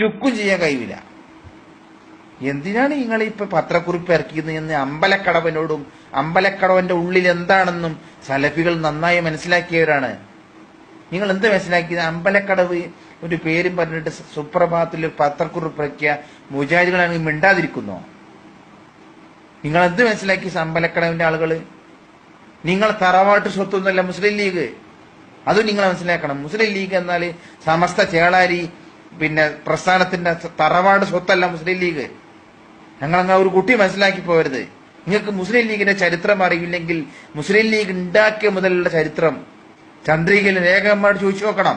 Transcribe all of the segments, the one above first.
ചുക്കും ചെയ്യാൻ കഴിയില്ല എന്തിനാണ് നിങ്ങൾ ഇപ്പൊ പത്രക്കുറിപ്പ് ഇറക്കിയത് എന്ന് അമ്പലക്കടവനോടും അമ്പലക്കടവന്റെ ഉള്ളിൽ എന്താണെന്നും സലഫികൾ നന്നായി മനസ്സിലാക്കിയവരാണ്. നിങ്ങൾ എന്ത് മനസ്സിലാക്കിയത്? അമ്പലക്കടവ് ഒരു പേരും പറഞ്ഞിട്ട് സുപ്രഭാതത്തിൽ പത്രക്കുറിപ്പ് ഇറക്കിയ മുജാരികളാണെങ്കിൽ മിണ്ടാതിരിക്കുന്നോ? നിങ്ങൾ എന്ത് മനസ്സിലാക്കി അമ്പലക്കടവിന്റെ ആളുകൾ നിങ്ങൾ തറവാട്ട് സ്വത്തൊന്നുമല്ല മുസ്ലിം ലീഗ്. അതും നിങ്ങൾ മനസ്സിലാക്കണം. മുസ്ലിം ലീഗ് എന്നാൽ സമസ്ത ചേളാരി പിന്നെ പ്രസ്ഥാനത്തിന്റെ തറവാട് സ്വത്തല്ല മുസ്ലിം ലീഗ്. ഞങ്ങൾ അങ്ങ് ഒരു കുട്ടി മനസ്സിലാക്കി പോകരുത് നിങ്ങൾക്ക് മുസ്ലിം ലീഗിന്റെ ചരിത്രം അറിയില്ലെങ്കിൽ മുസ്ലിം ലീഗ് ഉണ്ടാക്കിയ മുതലുള്ള ചരിത്രം. ചന്ദ്രികയിൽ ലേഖകന്മാരോട് ചോദിച്ചു നോക്കണം.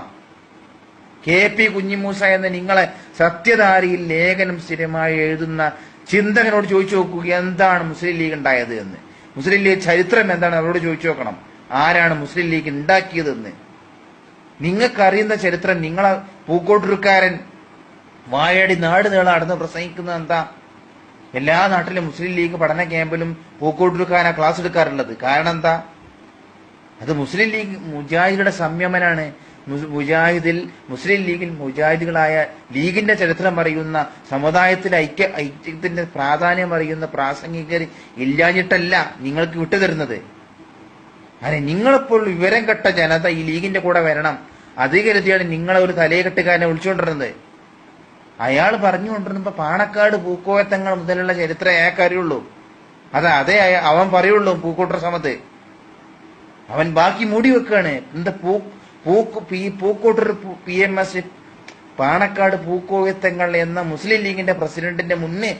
കെ പി കുഞ്ഞിമൂസ എന്ന നിങ്ങളെ സത്യധാരിയിൽ ലേഖനം സ്ഥിരമായി എഴുതുന്ന ചിന്തകനോട് ചോദിച്ചു നോക്കുക എന്താണ് മുസ്ലിം ലീഗ് ഉണ്ടായത് എന്ന്. മുസ്ലിം ലീഗ് ചരിത്രം എന്താണ് അവരോട് ചോദിച്ചു നോക്കണം. ആരാണ് മുസ്ലിം ലീഗ് ഉണ്ടാക്കിയതെന്ന്. നിങ്ങൾക്കറിയുന്ന ചരിത്രം നിങ്ങളെ പൂക്കോട്ടൂർക്കാരൻ വായാടി നാട് നീളം നടന്ന് പ്രസംഗിക്കുന്നത് എന്താ? എല്ലാ നാട്ടിലും മുസ്ലിം ലീഗ് പഠന ക്യാമ്പിലും പൂക്കോട്ടൂർക്കാരാ ക്ലാസ് എടുക്കാറുള്ളത്. കാരണം എന്താ? അത് മുസ്ലിം ലീഗ് മുജാഹിദിയുടെ സംയമനാണ്. മുജാഹിദിൽ മുസ്ലിം ലീഗിൽ മുജാഹിദുകളായ ലീഗിന്റെ ചരിത്രം അറിയുന്ന സമുദായത്തിലെ ഐക്യ ഐക്യത്തിന്റെ പ്രാധാന്യം അറിയുന്ന പ്രാസംഗികർ ഇല്ലാഞ്ഞിട്ടല്ല നിങ്ങൾക്ക് വിട്ടുതരുന്നത്. അതെ നിങ്ങളിപ്പോൾ വിവരം കെട്ട ജനത ഈ ലീഗിന്റെ കൂടെ വരണം. അത് കരുതിയാണ് നിങ്ങളെ ഒരു തലയെക്കെട്ടുകാരനെ വിളിച്ചുകൊണ്ടിരുന്നത്. അയാൾ പറഞ്ഞുകൊണ്ടിരുന്നപ്പോ പാണക്കാട് പൂക്കോയത്തങ്ങൾ മുതലുള്ള ചരിത്രം അയാൾക്ക് അറിയുള്ളൂ. അതെ അതെ അവൻ പറയുള്ളൂ പൂക്കോട്ടർ സമത്ത്. അവൻ ബാക്കി മൂടി വെക്കാണ് എന്താ പൂ പൂക്ക് P Pookkottur P M S Panakkad Pookoya Thangal എന്ന മുസ്ലിം ലീഗിന്റെ പ്രസിഡന്റിന്റെ മുന്നേ